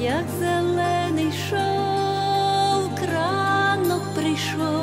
як зелений шов, ранок прийшов.